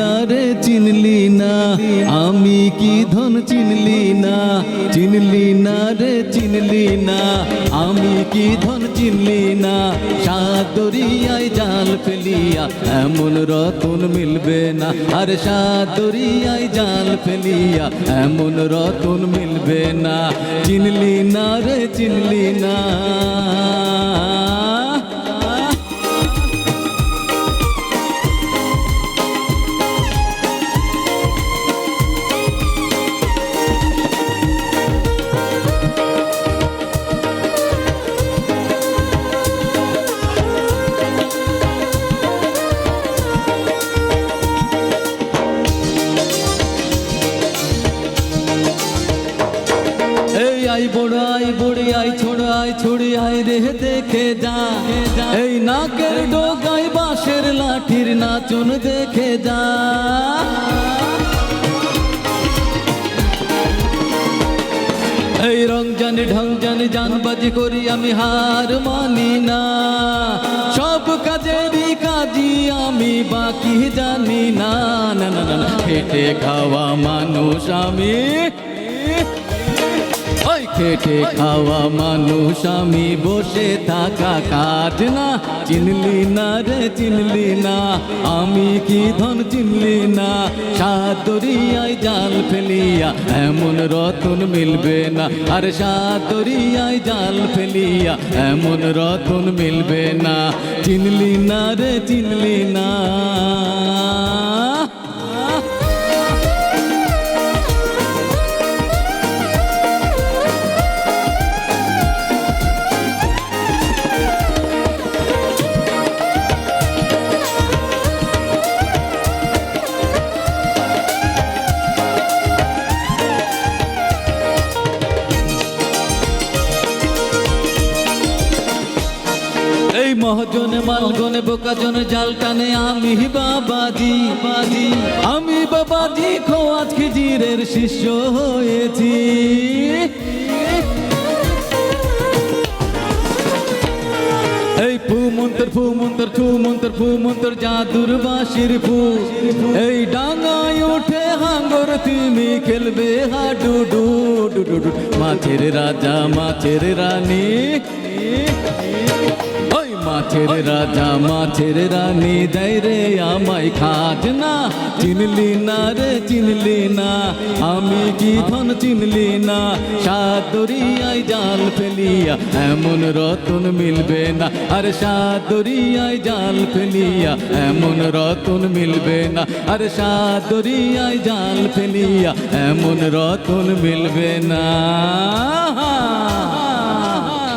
না রে চিনলি না? আমি কি ধন চিনলি না? চিনলি না রে চিনলি না? আমি কি ধন চিনলি না? সাদরিয়ায় জাল ফেলিয়া এমন রতন মিলবে না। আর সাদরিয়ায় জাল ফেলিয়া এমন রতন মিলবে না। চিনলি না রে, চিনলি না। বড় আই বড়ি আই ছোড় আই ছড়ি আই রে দেখে যা। এই নাকের ডোগাই বাঁশের লাঠির নাচন দেখে যা। এই রং জানি, ঢং জানি, জানবাজি করি আমি, হার মানি না। সব কাজেরই কাজই আমি, বাকি জানি না। না না না খাওয়া মানুষ আমি। খেটে খাওয়া মানুষ, আমি বসে থাকা কাজ না। চিনলি না রে, চিনলি না, আমি কি ধন চিনলি না। সাদরিয়ায় জাল ফেলিয়া এমন রতন মিলবে না। আর সাদরিয়ায় জাল ফেলিয়া এমন রতন মিলবে না। চিনলি না রে, চিনলি না। এই মহজনে মালগনে বোকাজনে, জাল টানে আমি বাবাজি। বাজি আমি বাবাজি, খোয়াজ খিজিরের শিষ্য হয়েছি। এই ফু মন্তর ফু মন্তর ফু মন্তর ফু মন্তর, জাদুর বাঁশির ফু এই ডাঙায় উঠে হাঙ্গর তুমি খেলবে হাডু ডু ডু ডু ডু মাছের রাজা, মাছের রানী। ওই মাছের রাজা মাছের রানী, দেয় রে আমায় খাট না চিনলি না রে, চিনলি না, আমি কি ধন চিনলি না। সাদরিয়ায় জাল ফেলিয়া এমন রতন মিলবে না। আর সাদরিয়ায় জাল ফেলিয়া এমন রতন মিলবে না। আর সাদরিয়ায় জাল ফেলিয়া এমন রতন মিলবে না।